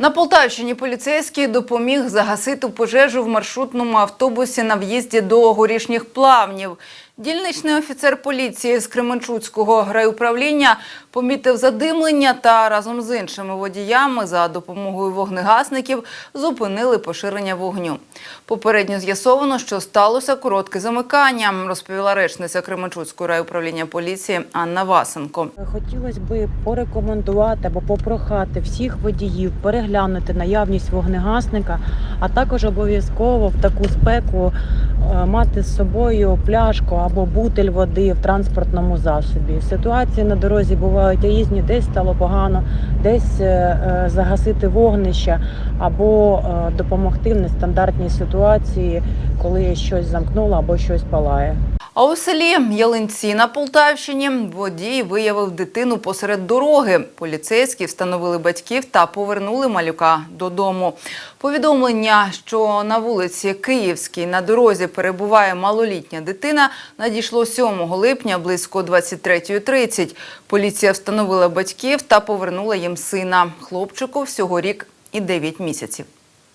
На Полтавщині поліцейський допоміг загасити пожежу в маршрутному автобусі на в'їзді до горішніх плавнів. Дільничний офіцер поліції з Кременчуцького райуправління помітив задимлення та разом з іншими водіями за допомогою вогнегасників зупинили поширення вогню. Попередньо з'ясовано, що сталося коротке замикання, розповіла речниця Кременчуцького райуправління поліції Анна Васенко. Хотілося би порекомендувати або попрохати всіх водіїв переглянути наявність вогнегасника, а також обов'язково в таку спеку е, мати з собою пляшку або бутиль води в транспортному засобі. Ситуації на дорозі бувають різні, десь стало погано, десь е, е, загасити вогнище або е, допомогти в нестандартній ситуації, коли щось замкнуло або щось палає. А у селі Ялинці на Полтавщині водій виявив дитину посеред дороги. Поліцейські встановили батьків та повернули малюка додому. Повідомлення, що на вулиці Київській на дорозі перебуває малолітня дитина, надійшло 7 липня близько 23.30. Поліція встановила батьків та повернула їм сина. Хлопчику всього рік і 9 місяців.